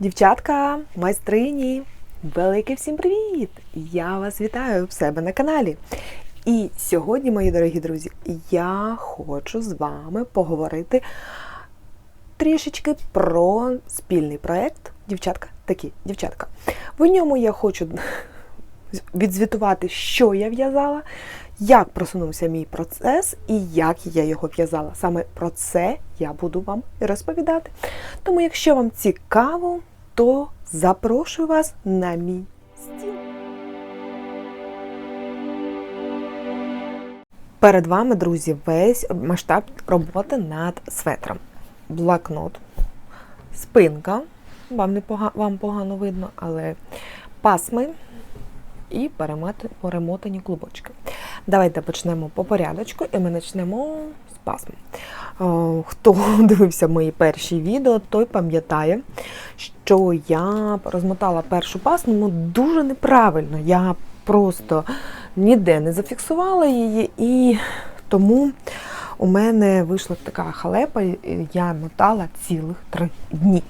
Дівчатка, майстрині, великий всім привіт! Я вас вітаю в себе на каналі. І сьогодні, мої дорогі друзі, я хочу з вами поговорити трішечки про спільний проєкт Дівчатка такі, дівчатка. В ньому я хочу відзвітувати, що я в'язала, як просунувся мій процес і як я його в'язала. Саме про це я буду вам розповідати. Тому, якщо вам цікаво, то запрошую вас на мій стіл. Перед вами, друзі, весь масштаб роботи над светром. Блокнот, спинка, вам, не пога... вам погано видно, але пасми і перемотані клубочки. Давайте почнемо по порядочку, і ми почнемо з пасм. Е, Хто дивився мої перші відео, той пам'ятає, що я розмотала першу пасму дуже неправильно. Я просто ніде не зафіксувала її, і тому у мене вийшла така халепа, я мотала цілих три дні.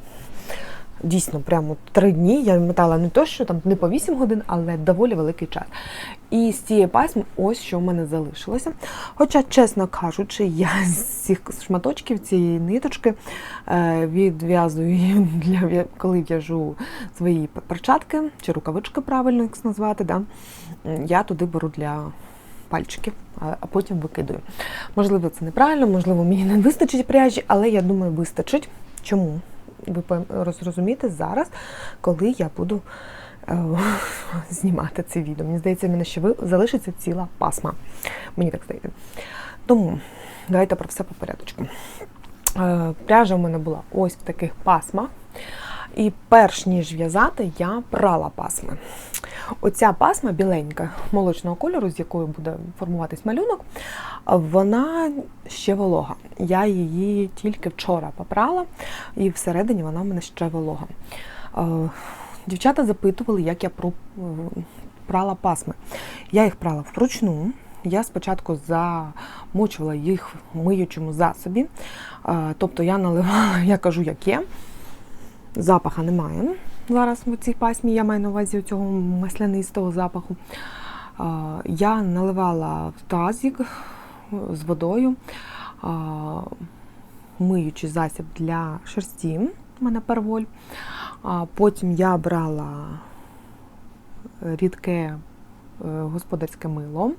Дійсно, прямо три дні я мотала не то, що там не по 8 годин, але доволі великий час. І з цієї пасми ось що в мене залишилося. Хоча, чесно кажучи, я з цих шматочків цієї ниточки е, відв'язую для коли в'яжу свої перчатки чи рукавички, правильно їх назвати. Да? Я туди беру для пальчиків, а потім викидаю. Можливо, це неправильно, можливо, мені не вистачить пряжі, але я думаю, вистачить. Чому? Ви розумієте зараз, коли я буду е, знімати це відео. Мені здається, в мене ще залишиться ціла пасма. Мені так здається. Тому давайте про все по порядочку. Е, Пряжа в мене була ось в таких пасмах. І перш ніж в'язати, я прала пасми. Оця пасма біленька молочного кольору, з якою буде формуватись малюнок, вона ще волога. Я її тільки вчора попрала, і всередині вона в мене ще волога. Е, Дівчата запитували, як я е, прала пасми. Я їх прала вручну. Я спочатку замочувала їх в миючому засобі. Е, Тобто я наливала, я кажу, як є. Запаха немає. Зараз в цій пасмі я маю на увазі цього маслянистого запаху. Я наливала в тазик з водою, миючий засіб для шерсті, у мене перволь. Потім я брала рідке е, господарське мило,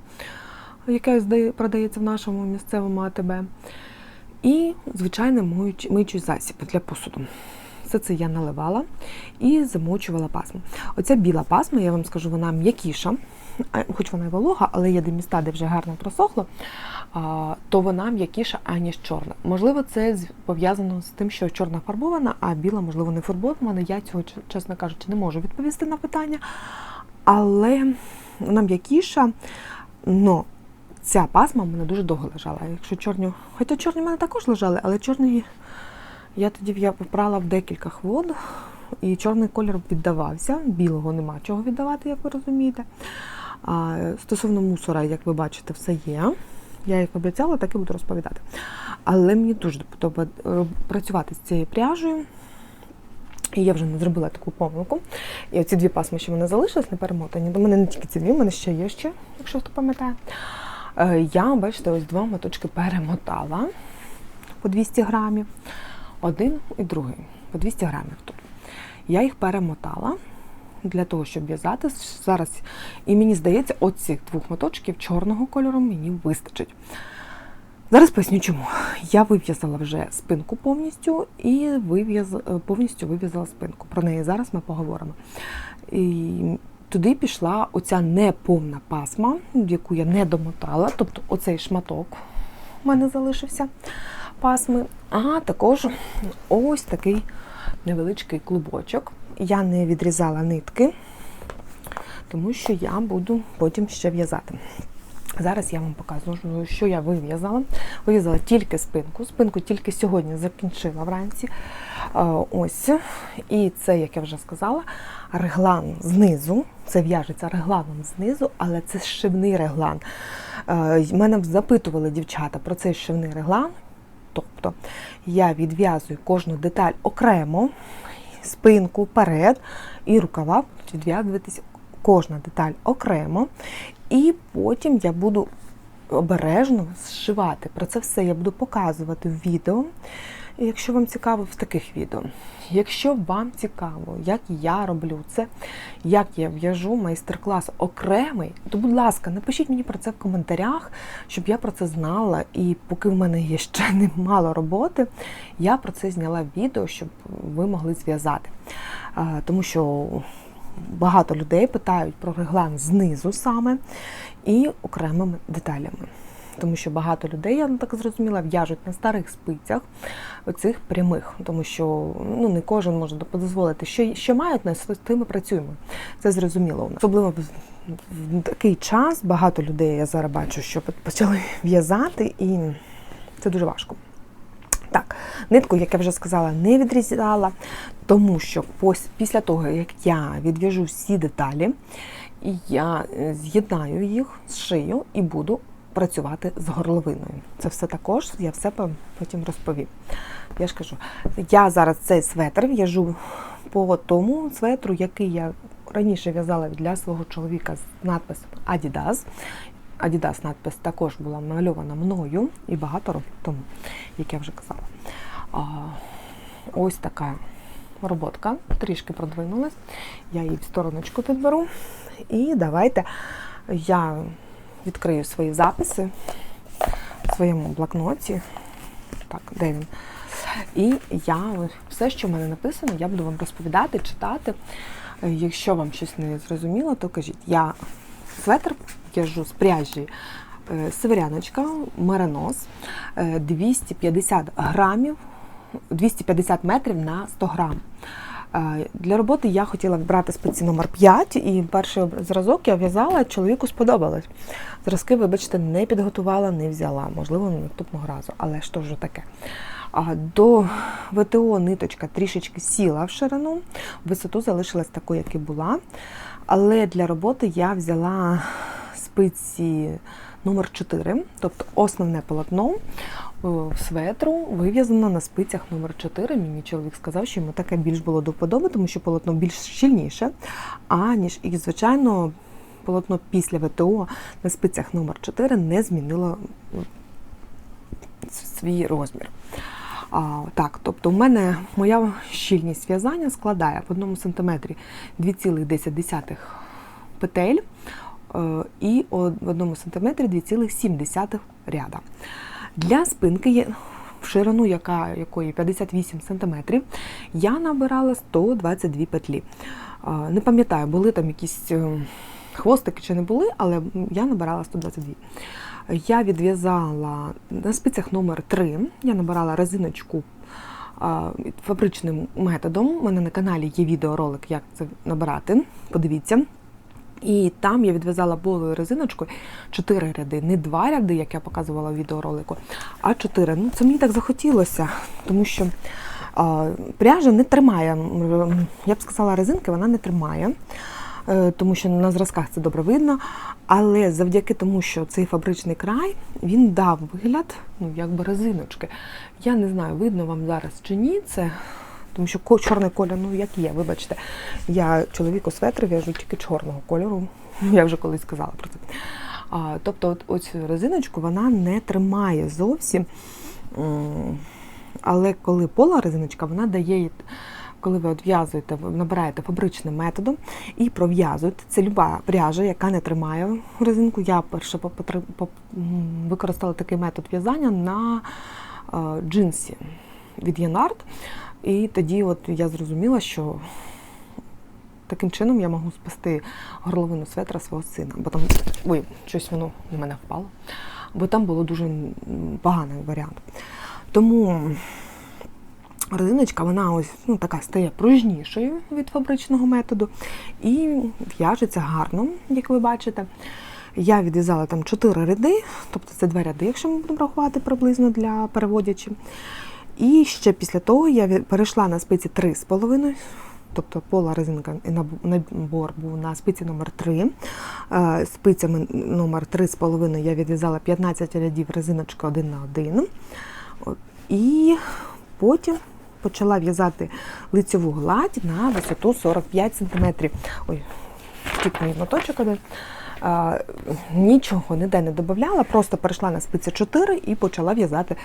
яке продається в нашому місцевому АТБ. І миючий, миючий засіб для посуду. Все це я наливала і замочувала пасму. Оця біла пасма, я вам скажу, вона м'якіша, хоч вона й волога, але є де міста, де вже гарно просохло, то вона м'якіша, аніж чорна. Можливо, це пов'язано з тим, що чорна фарбована, а біла, можливо, не фарбована. Я цього, чесно кажучи, не можу відповісти на питання. Але вона м'якіша, но ця пасма в мене дуже довго лежала. Якщо чорні, хоча чорні в мене також лежали, але чорні я тоді я попрала в декілька вод, і чорний колір віддавався. Білого нема чого віддавати, як ви розумієте. А, стосовно мусора, як ви бачите, все є. Я як обіцяла, так і буду розповідати. Але мені дуже подобає е, працювати з цією пряжею. І я вже не зробила таку помилку. І оці дві пасми, що мене залишились, не перемотані. До мене не тільки ці дві, в мене ще є ще, якщо хто пам'ятає. Е, Я, бачите, ось два моточки перемотала по 200 грамів. Один і другий по 200 грамів тут. Я їх перемотала для того, щоб в'язати зараз. І мені здається, оцих двох моточків чорного кольору мені вистачить. Зараз поясню чому. Я вив'язала вже спинку повністю і вив'яз... е, повністю вив'язала спинку. Про неї зараз ми поговоримо. І туди пішла оця неповна пасма, яку я не домотала, тобто оцей шматок у мене залишився пасми, а також ось такий невеличкий клубочок. Я не відрізала нитки, тому що я буду потім ще в'язати. Зараз я вам показую, що я вив'язала. Вив'язала тільки спинку. Спинку тільки сьогодні закінчила вранці. Е, Ось. І це, як я вже сказала, реглан знизу. Це в'яжеться регланом знизу, але це зшивний реглан. Е, Мене запитували дівчата про цей зшивний реглан. Тобто я відв'язую кожну деталь окремо, спинку, перед і рукава будуть відв'язуватися кожна деталь окремо. І потім я буду обережно зшивати. Про це все я буду показувати в відео. Якщо вам цікаво в таких відео. Якщо вам цікаво, як я роблю це, як я в'яжу майстер-клас окремий, то, будь ласка, напишіть мені про це в коментарях, щоб я про це знала. І поки в мене є ще немало роботи, я про це зняла відео, щоб ви могли зв'язати. Тому що багато людей питають про реглан знизу саме і окремими деталями. Тому що багато людей, я так зрозуміла, в'яжуть на старих спицях оцих прямих, тому що ну не кожен може дозволити, що, що мають на з тими працюємо. Це зрозуміло. Особливо в такий час багато людей я зараз бачу, що почали в'язати, і це дуже важко. Так, нитку, як я вже сказала, не відрізала, тому що після того, як я відв'яжу всі деталі, я з'єднаю їх, зшию і буду працювати з горловиною. Це все також, я все потім розповім. Я ж кажу, я зараз цей светр в'яжу по тому светру, який я раніше в'язала для свого чоловіка з надписом Adidas. Adidas надпис також була мальована мною і багато років тому, як я вже казала. А, Ось така роботка, трішки продвинулась. Я її в стороночку підберу. І давайте я відкрию свої записи в своєму блокноті. Так, де він? І я все, що в мене написано, я буду вам розповідати, читати. Якщо вам щось не зрозуміло, то кажіть, я светр в'яжу з пряжі е, Северяночка, Меренос 250 грамів, 250 метрів на 100 грам. Для роботи я хотіла брати спиці номер 5 і перший зразок я в'язала, чоловіку сподобалось. Зразки, вибачте, не підготувала, не взяла, можливо, наступного разу, але що ж таке. До ВТО ниточка трішечки сіла в ширину, висоту залишилась такою, як і була. Але для роботи я взяла спиці номер 4 тобто основне полотно светру вив'язано на спицях номер 4 Мені чоловік сказав, що йому таке більш було до вподоби, тому що полотно більш щільніше, аніж і, звичайно, полотно після ВТО на спицях номер 4 не змінило свій розмір. А, Так, тобто, у мене моя щільність в'язання складає в одному сантиметрі 2,10 петель е, і в одному сантиметрі 2,7 ряда. Для спинки, в ширину яка, якої 58 см, я набирала 122 петлі. Не пам'ятаю, були там якісь е, хвостики чи не були, але я набирала 122. Я відв'язала на спицях номер 3 я набирала резиночку фабричним методом. У мене на каналі є відеоролик, як це набирати. Подивіться. І там я відв'язала болою резиночкою 4 ряди, не 2 ряди, як я показувала в відеоролику, а 4. Ну, Це мені так захотілося, тому що а, пряжа не тримає. Я б сказала, резинки вона не тримає, е, тому що на зразках це добре видно. Але завдяки тому, що цей фабричний край він дав вигляд, ну, якби резиночки. Я не знаю, видно вам зараз чи ні. це тому що чорний колір, ну як є, вибачте, я чоловіку светри в'яжу тільки чорного кольору. Я вже колись сказала про це. А, Тобто, от оцю резиночку вона не тримає зовсім. Але коли пола резиночка, вона дає, коли ви відв'язуєте, ви набираєте фабричним методом і пров'язуєте. Це люба пряжа, яка не тримає резинку. Я перше використала такий метод в'язання на джинсі від Янард. І тоді от я зрозуміла, що таким чином я можу спасти горловину светра свого сина. Бо там, ой, щось воно на мене впало, бо там було дуже поганий варіант. Тому резиночка, вона ось ну, така стає пружнішою від фабричного методу і в'яжеться гарно, як ви бачите. Я відв'язала там 4 ряди, тобто це два ряди, якщо ми будемо рахувати приблизно для переводячи. І ще після того я перейшла на спиці 3,5, тобто пола резинка набор був на спиці номер 3 е, Спицями номер 3,5 я відв'язала 15 рядів резиночки один на один. І потім почала в'язати лицьову гладь на висоту 45 см. Ой, втік мій моточок один. Нічого ніде не додавала, просто перейшла на спиці 4 і почала в'язати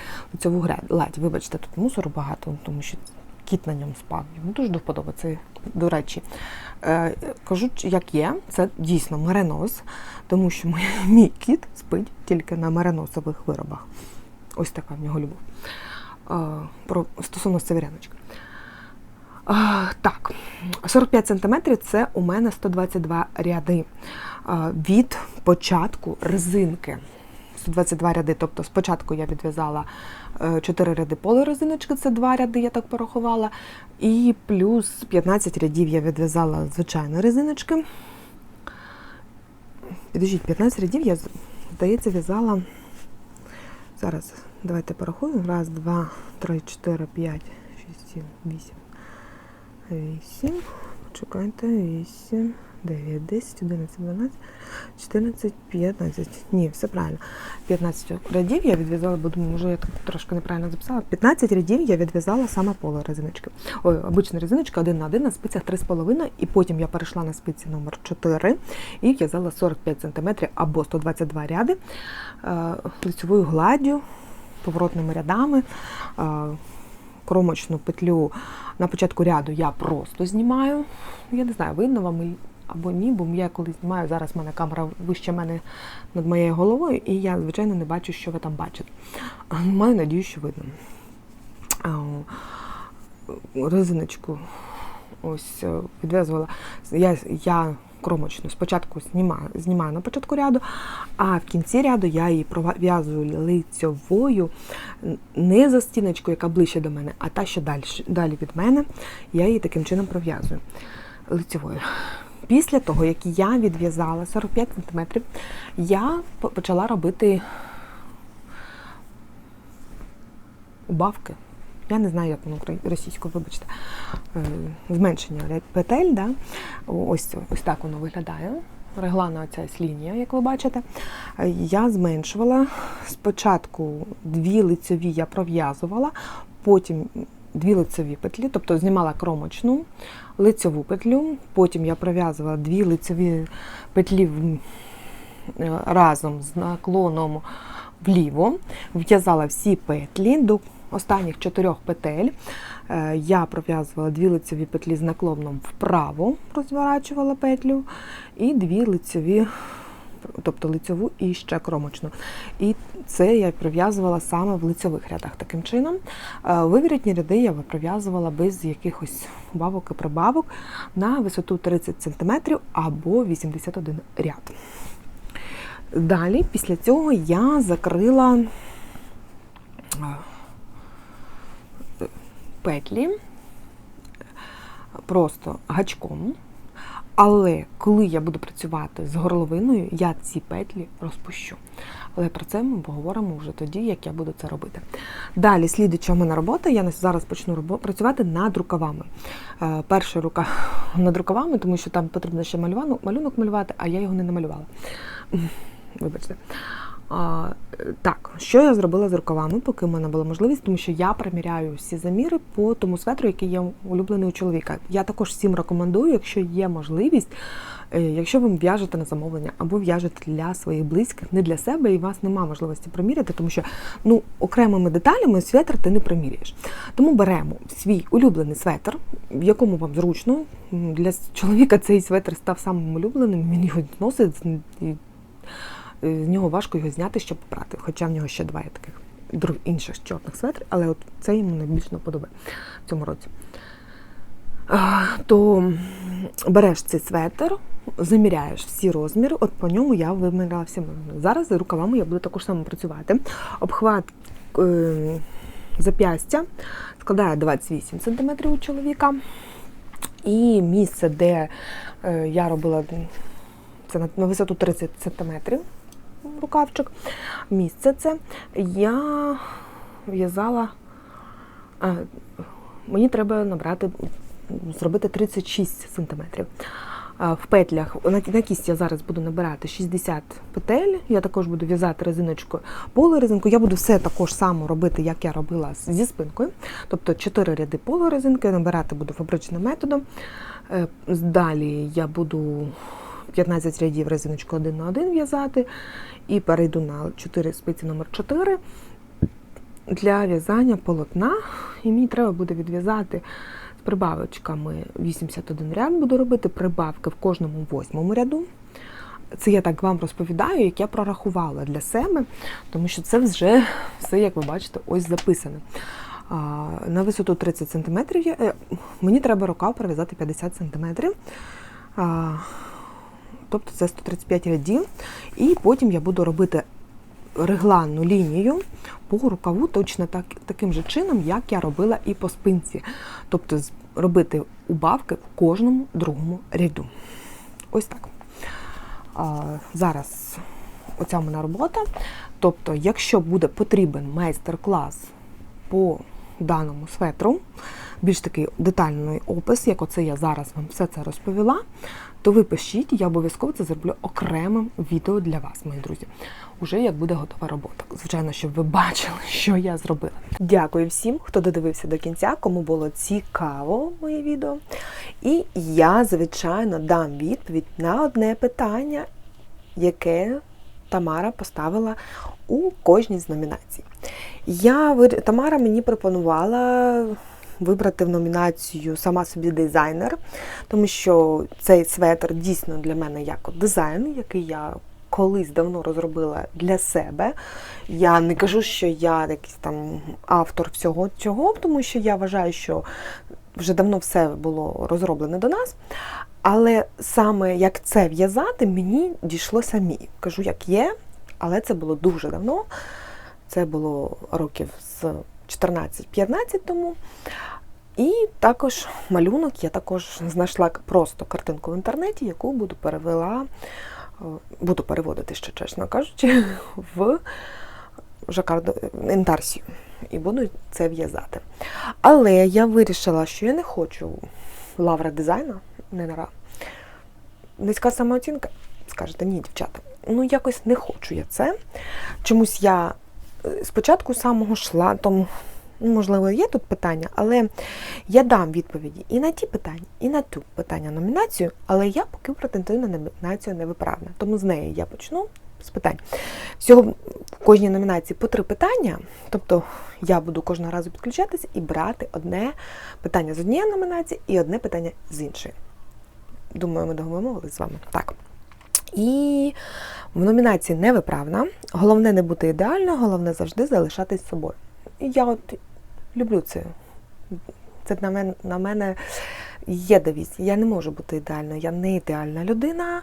гра- гладь. Вибачте, тут мусору багато, тому що кіт на ньому спав. Йому дуже до вподоби до речі. Е, кажу, як є, це дійсно меренос, тому що мій, мій кіт спить тільки на мереносових виробах. Ось така в нього любов. Про, стосовно северяночки. Так, 45 см це у мене 122 ряди. Від початку резинки. 122 ряди. Тобто спочатку я відв'язала 4 ряди полурезиночки, це 2 ряди, я так порахувала. І плюс 15 рядів я відв'язала звичайної резиночки. Підождіть, 15 рядів я, здається, в'язала. Зараз давайте порахуємо. Раз, два, три, чотири, п'ять, шість, сім, вісім. Вісім. Чекайте, вісім, дев'ять, десять, одинадцять, дванадцять, чотирнадцять, п'ятнадцять. Ні, все правильно. 15 рядів я відв'язала, бо думаю, може я так трошки неправильно записала. 15 рядів я відв'язала саме поло резиночки. Ой, обична резиночка один на один на спицях 3,5, і потім я перейшла на спиці номер 4 і в'язала 45 см або 122 ряди е, лицьовою гладдю, поворотними рядами. Кромочну петлю на початку ряду я просто знімаю. Я не знаю, видно вам або ні, бо я коли знімаю, зараз в мене камера вище мене над моєю головою, і я, звичайно, не бачу, що ви там бачите. Маю надію, що видно. Резиночку ось е, відв'язувала. Я, я кромочну спочатку знімаю, знімаю на початку ряду, а в кінці ряду я її пров'язую лицьовою, не за стіночкою, яка ближче до мене, а та, що далі, далі від мене, я її таким чином пров'язую лицьовою. Після того, як я відв'язала 45 см, я почала робити убавки. Я не знаю, як воно російською, вибачте, е, зменшення петель. Да? Ось, ось так воно виглядає. Реглана оця лінія, як ви бачите. Е, Я зменшувала спочатку дві лицеві я пров'язувала, потім дві лицеві петлі, тобто знімала кромочну лицеву петлю, потім я пров'язувала дві лицеві петлі е, разом з наклоном вліво, в'язала всі петлі до останніх чотирьох петель. Е, Я пров'язувала дві лицеві петлі з наклоном вправо, розворачувала петлю, і дві лицеві, тобто лицеву і ще кромочну. І це я пров'язувала саме в лицевих рядах таким чином. Е, Вивірітні ряди я пров'язувала без якихось бабок і прибавок на висоту 30 см або 81 ряд. Далі, після цього я закрила е, петлі просто гачком. Але коли я буду працювати з горловиною, я ці петлі розпущу. Але про це ми поговоримо вже тоді, як я буду це робити. Далі, слідуюча в мене робота, я зараз почну працювати над рукавами. Е, Перша рука над рукавами, тому що там потрібно ще малюнок малювати, а я його не намалювала. Вибачте. Так, що я зробила з рукавами, поки в мене була можливість, тому що я приміряю всі заміри по тому светру, який є улюблений у чоловіка. Я також всім рекомендую, якщо є можливість, е, якщо ви в'яжете на замовлення або в'яжете для своїх близьких, не для себе, і у вас немає можливості приміряти, тому що ну, окремими деталями светр ти не приміряєш. Тому беремо свій улюблений светр, в якому вам зручно. Для чоловіка цей светр став самим улюбленим, він його носить. І з нього важко його зняти, щоб попрати. Хоча в нього ще два є таких друг, інших чорних светрів, але от це йому найбільш подобає в цьому році. То береш цей светр, заміряєш всі розміри, от по ньому я виміряла всі. Зараз з рукавами я буду також само працювати. Обхват е, зап'ястя складає 28 см у чоловіка. І місце, де е, я робила це на, на висоту 30 см рукавчик. Місце це я в'язала. Мені треба набрати, зробити 36 см. в петлях. На, кість я зараз буду набирати 60 петель. Я також буду в'язати резиночкою полурезинку. Я буду все також само робити, як я робила зі спинкою. Тобто 4 ряди полурезинки, набирати буду фабричним методом. Е, Далі я буду 15 рядів резиночку один на один в'язати і перейду на 4 спиці номер 4 для в'язання полотна. І мені треба буде відв'язати з прибавочками 81 ряд буду робити, прибавки в кожному восьмому ряду. Це я так вам розповідаю, як я прорахувала для себе, тому що це вже все, як ви бачите, ось записане. На висоту 30 см е, мені треба рукав пров'язати 50 см. Тобто це 135 рядів. І потім я буду робити регланну лінію по рукаву точно так, таким же чином, як я робила і по спинці. Тобто робити убавки в кожному другому ряду. Ось так. А, зараз оця мене робота. Тобто, якщо буде потрібен майстер-клас по даному светру, більш такий детальний опис, як оце я зараз вам все це розповіла, то ви пишіть, я обов'язково це зроблю окремим відео для вас, мої друзі. Уже як буде готова робота. Звичайно, щоб ви бачили, що я зробила. Дякую всім, хто додивився до кінця, кому було цікаво моє відео. І я, звичайно, дам відповідь на одне питання, яке Тамара поставила у кожній з номінацій. Я, Тамара мені пропонувала вибрати в номінацію сама собі дизайнер, тому що цей светр дійсно для мене як дизайн, який я колись давно розробила для себе. Я не кажу, що я якийсь там автор всього цього, тому що я вважаю, що вже давно все було розроблене до нас. Але саме як це в'язати, мені дійшло самі. Кажу, як є, але це було дуже давно. Це було років з 14-15 тому. І також малюнок я також знайшла просто картинку в інтернеті, яку буду перевела, е, буду переводити ще чесно кажучи, в жакарду інтарсію. І буду це в'язати. Але я вирішила, що я не хочу лавра дизайну, не нара. Низька самооцінка. Скажете, ні, дівчата. Ну, якось не хочу я це. Чомусь я е, спочатку самого шла, тому, ну, можливо, є тут питання, але я дам відповіді і на ті питання, і на ту питання номінацію, але я поки претендую на номінацію невиправна. Тому з неї я почну з питань. Всього в кожній номінації по три питання. Тобто я буду кожного разу підключатися і брати одне питання з однієї номінації і одне питання з іншої. Думаю, ми домовилися з вами. Так. І в номінації невиправна. Головне не бути ідеально, головне завжди залишатись собою. І я от люблю це. Це на мене, на мене є девіз. Я не можу бути ідеальною, я не ідеальна людина,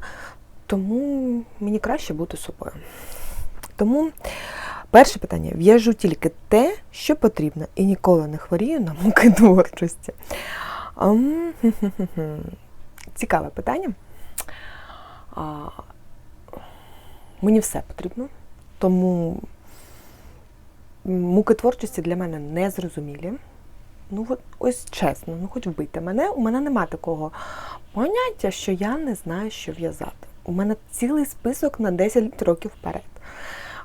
тому мені краще бути собою. Тому перше питання: в'яжу тільки те, що потрібно, і ніколи не хворію на муки творчості. Цікаве питання. А, мені все потрібно, тому муки творчості для мене не зрозумілі. Ну, от, ось чесно, ну хоч вбийте мене, у мене нема такого поняття, що я не знаю, що в'язати. У мене цілий список на 10 років вперед.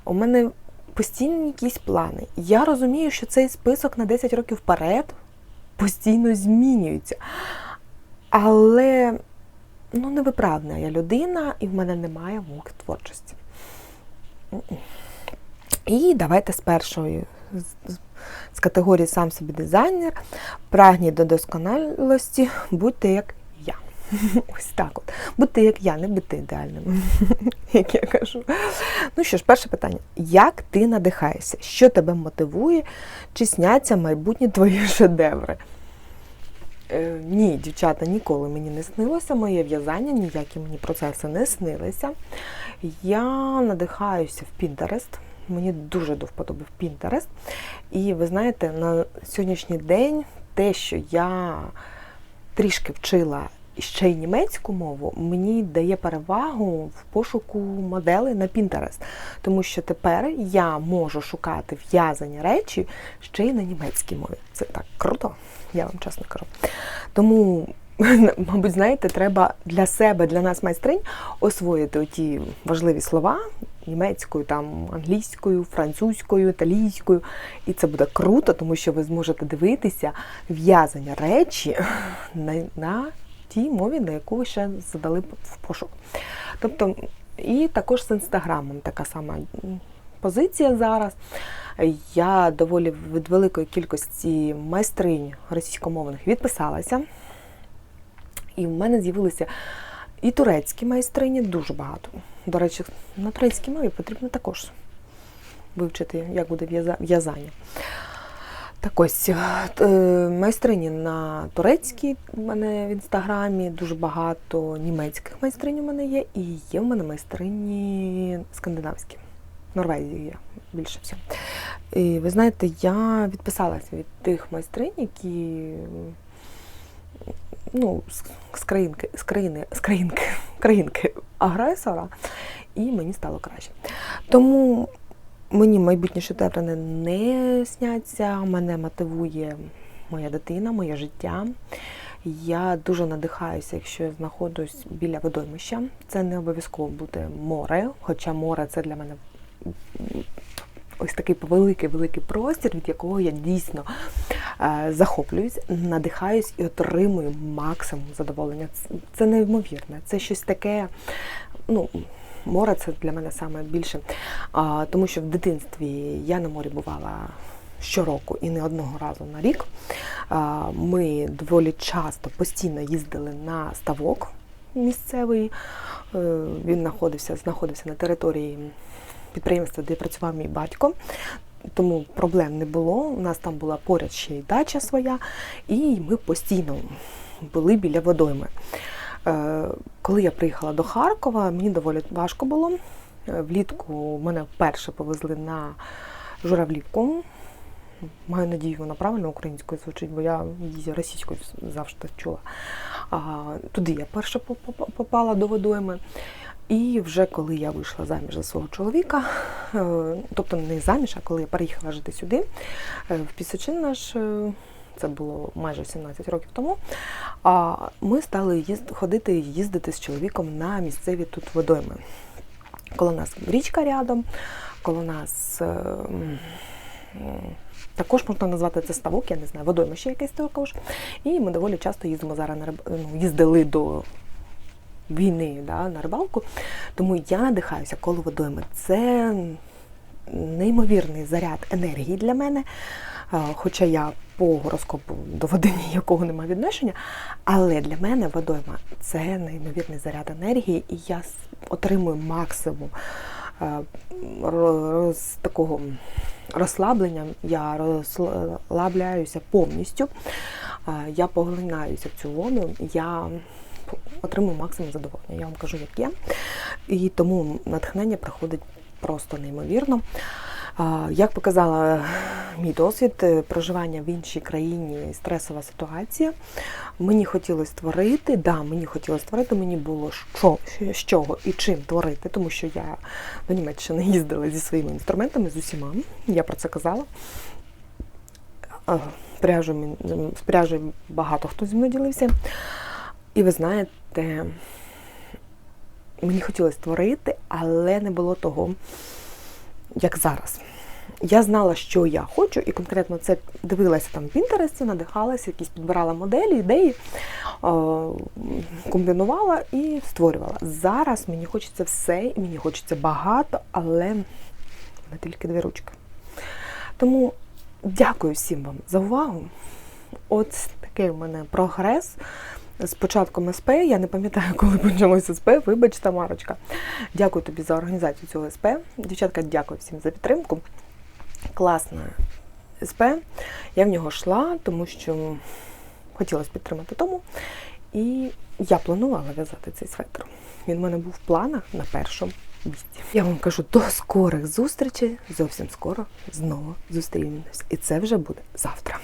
У мене постійні якісь плани. Я розумію, що цей список на 10 років вперед постійно змінюється. Але ну, невиправна я людина, і в мене немає мук творчості. І давайте з першої з- категорії сам собі дизайнер, прагніть до досконалості, будьте як я. Ось так от. Будьте як я, не будьте ідеальними, як я кажу. Ну що ж, перше питання: як ти надихаєшся? Що тебе мотивує? Чи сняться майбутні твої шедеври? Е, ні, дівчата, ніколи мені не снилося моє в'язання, ніякі мені процеси не снилися. Я надихаюся в Pinterest. Мені дуже до вподоби в Pinterest. І ви знаєте, на сьогоднішній день те, що я трішки вчила ще й німецьку мову, мені дає перевагу в пошуку моделей на Pinterest. Тому що тепер я можу шукати в'язані речі ще й на німецькій мові. Це так круто, я вам чесно кажу. Тому мабуть, знаєте, треба для себе, для нас майстринь освоїти ті важливі слова німецькою, там англійською, французькою, італійською. І це буде круто, тому що ви зможете дивитися в'язання речі на, на тій мові, на яку ви ще задали в пошук. Тобто, і також з інстаграмом така сама позиція зараз. Я доволі від великої кількості майстринь російськомовних відписалася. І в мене з'явилися і турецькі майстрині, дуже багато. До речі, на турецькій мові потрібно також вивчити, як буде в'яза- в'язання. Так ось, е, майстрині на турецькій в мене в інстаграмі дуже багато німецьких майстринь у мене є, і є в мене майстрині скандинавські. Норвезії є більше всього. І ви знаєте, я відписалася від тих майстринь, які ну, з, країнки, з країни, з країнки, країнки агресора, і мені стало краще. Тому мені майбутні шедеври не сняться, мене мотивує моя дитина, моє життя. Я дуже надихаюся, якщо я знаходжусь біля водоймища. Це не обов'язково буде море, хоча море це для мене ось такий великий великий простір, від якого я дійсно е, захоплююсь, надихаюсь і отримую максимум задоволення. Це, неймовірне. Це щось таке. Ну, море це для мене саме більше. А, тому що в дитинстві я на морі бувала щороку і не одного разу на рік. Ми доволі часто постійно їздили на ставок місцевий. Е, Він знаходився, знаходився на території підприємства, де працював мій батько. Тому проблем не було. У нас там була поряд ще й дача своя, і ми постійно були біля водойми. Е, Коли я приїхала до Харкова, мені доволі важко було. Е, Влітку мене вперше повезли на журавлівку. Маю надію, вона правильно українською звучить, бо я її російською завжди чула. Туди я перше попала до водойми. І вже коли я вийшла заміж за свого чоловіка, е, тобто не заміж, а коли я переїхала жити сюди, е, в Пісочин наш, е, це було майже 17 років тому, ми стали ходити їздити з чоловіком на місцеві тут водойми. Коло нас річка рядом, коло нас. Також можна назвати це ставок, я не знаю, водоймище якесь також. І ми доволі часто їздимо зараз на риб... ну, їздили до війни да, на рибалку. Тому я надихаюся коло водойми. Це неймовірний заряд енергії для мене. Е, Хоча я по гороскопу до води ніякого немає відношення, але для мене водойма це неймовірний заряд енергії, і я отримую максимум е, роз, такого розслаблення, я розслабляюся повністю, е, я поглинаюся в цю воду, я отримую максимум задоволення. Я вам кажу, як є. І тому натхнення приходить просто неймовірно. Як показала мій досвід, е, проживання в іншій країні, стресова ситуація. Мені хотілося творити, да, мені хотілося творити, мені було що, з чого і чим творити, тому що я до Німеччини їздила зі своїми інструментами, з усіма. Я про це казала. З пряжею багато хто зі мною ділився. І ви знаєте, мені хотілося творити, але не було того, як зараз. Я знала, що я хочу, і конкретно це дивилася там в Пінтересті, надихалася, якісь підбирала моделі, ідеї, комбінувала і створювала. Зараз мені хочеться все, і мені хочеться багато, але не тільки дві ручки. Тому дякую всім вам за увагу. От такий у мене прогрес. З початком СП, я не пам'ятаю, коли почалося СП, вибач, Тамарочка. Дякую тобі за організацію цього СП. Дівчатка, дякую всім за підтримку. Класне СП. Я в нього йшла, тому що хотілося підтримати тому. І я планувала в'язати цей светр. Він в мене був в планах на першому місці. Я вам кажу до скорих зустрічей. Зовсім скоро знову зустрінемось. І це вже буде завтра.